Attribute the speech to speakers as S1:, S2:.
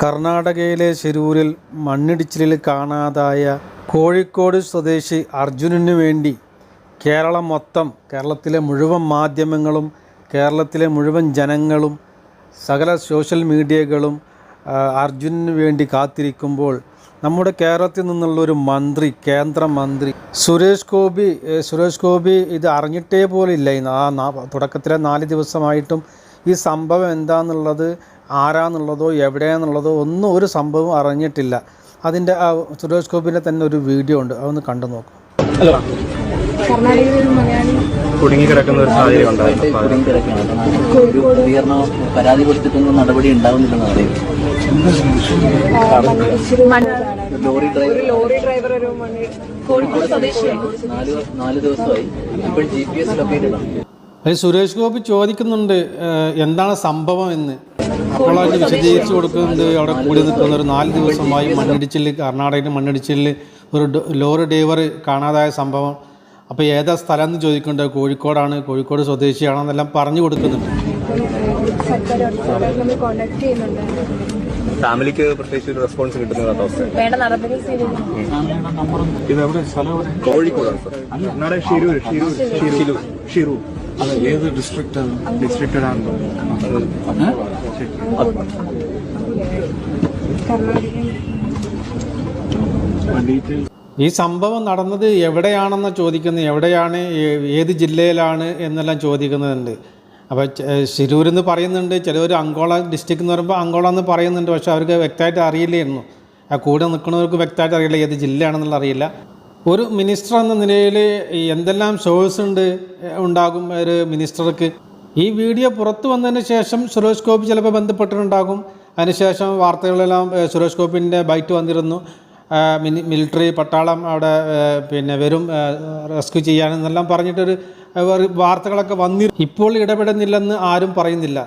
S1: കർണാടകയിലെ ശിരൂരിൽ മണ്ണിടിച്ചിലിൽ കാണാതായ കോഴിക്കോട് സ്വദേശി അർജുനന് വേണ്ടി കേരളം മൊത്തം കേരളത്തിലെ മുഴുവൻ മാധ്യമങ്ങളും കേരളത്തിലെ മുഴുവൻ ജനങ്ങളും സകല സോഷ്യൽ മീഡിയകളും അർജുനന് വേണ്ടി കാത്തിരിക്കുമ്പോൾ നമ്മുടെ കേരളത്തിൽ നിന്നുള്ളൊരു മന്ത്രി കേന്ദ്രമന്ത്രി സുരേഷ് ഗോപി സുരേഷ് ഗോപി ഇത് അറിഞ്ഞിട്ടേ പോലില്ല. ഈ തുടക്കത്തിലെ നാല് ദിവസമായിട്ടും ഈ സംഭവം എന്താണെന്നുള്ളത് ആരാന്നുള്ളതോ എവിടെയാന്നുള്ളതോ ഒന്നും ഒരു സംഭവം അറിഞ്ഞിട്ടില്ല. അതിന്റെ ആ സുരേഷ് ഗോപിന്റെ തന്നെ ഒരു വീഡിയോ ഉണ്ട്. അതൊന്ന് കണ്ടു നോക്കാം.
S2: കർണാടകയിൽ ഒരു മലയാളി
S3: കുടുങ്ങിക്കിടക്കുന്ന ഒരു സാഹചര്യം ഉണ്ടായിരുന്നു.
S4: പരാതി കൊടുത്തിട്ടൊന്നും നടപടി ഉണ്ടാവുന്നില്ലെന്ന് അറിയുന്നു ലോറി ഡ്രൈവർ.
S2: ലോറി ഡ്രൈവർ ഒരു മണ്ണി കോഴിക്കോട് സ്വദേശിയാണ്.
S4: നാല് നാല് ദിവസമായി. ഇപ്പോൾ ജി പി എസ് ലൊക്കേറ്റഡ് ആണ്
S1: അതിൽ സുരേഷ് ഗോപി ചോദിക്കുന്നുണ്ട് എന്താണ് സംഭവം എന്ന്. അപ്പോൾ അതിന് വിശദീകരിച്ച് കൊടുക്കുന്നുണ്ട് അവിടെ കൂടി നിൽക്കുന്ന ഒരു നാല് ദിവസമായി മണ്ണിടിച്ചിൽ കർണാടകയിലെ മണ്ണിടിച്ചിലിൽ ഒരു ലോറി ഡ്രൈവർ കാണാതായ സംഭവം. അപ്പോൾ ഏതാ സ്ഥലം എന്ന് ചോദിക്കുന്നുണ്ട് കോഴിക്കോടാണ് കോഴിക്കോട് സ്വദേശിയാണെന്നെല്ലാം പറഞ്ഞു കൊടുക്കുന്നുണ്ട്.
S3: ഫാമിലിക്ക് പ്രത്യേകിച്ച് ഒരു റെസ്പോൺസ് കിട്ടുന്ന അവസ്ഥ കോഴിക്കോടാണ് സർ. ഷിരൂർ ഷിരൂർ ഷിരൂർ.
S5: അത് ഏത് ഡിസ്ട്രിക്റ്റ് ആണ്?
S3: ഡിസ്ട്രിക്റ്റഡ് ആണ്.
S2: കർണാടകയിൽ
S5: ഡീറ്റെയിൽ
S1: ഈ സംഭവം നടന്നത് എവിടെയാണെന്ന് ചോദിക്കുന്നത്? എവിടെയാണ് ഏത് ജില്ലയിലാണ് എന്നെല്ലാം ചോദിക്കുന്നുണ്ട് അപ്പോൾ ശിരൂർ എന്ന് പറയുന്നുണ്ട് ചിലവർ അങ്കോള ഡിസ്ട്രിക്ട് എന്ന് പറയുമ്പോൾ അങ്കോള എന്ന് പറയുന്നുണ്ട് പക്ഷേ അവർക്ക് വ്യക്തമായിട്ട് അറിയില്ലായിരുന്നു. ആ കൂടെ നിൽക്കുന്നവർക്ക് വ്യക്തമായിട്ട് അറിയില്ല ഏത് ജില്ലയാണെന്നുള്ള അറിയില്ല. ഒരു മിനിസ്റ്റർ എന്ന നിലയിൽ എന്തെല്ലാം ഷോസ് ഉണ്ട് ഉണ്ടാകും ഒരു മിനിസ്റ്റർക്ക്. ഈ വീഡിയോ പുറത്തു വന്നതിന് ശേഷം സുരേഷ് ഗോപി ചിലപ്പോൾ ബന്ധപ്പെട്ടിട്ടുണ്ടാകും. അതിനുശേഷം വാർത്തകളെല്ലാം സുരേഷ് ഗോപിന്റെ ബൈറ്റ് വന്നിരുന്നു. മിലിറ്ററി പട്ടാളം അവിടെ പിന്നെ വരും റെസ്ക്യൂ ചെയ്യാനെന്നെല്ലാം പറഞ്ഞിട്ടൊരു വാർത്തകളൊക്കെ വന്നി ഇപ്പോൾ ഇടപെടുന്നില്ലെന്ന് ആരും പറയുന്നില്ല.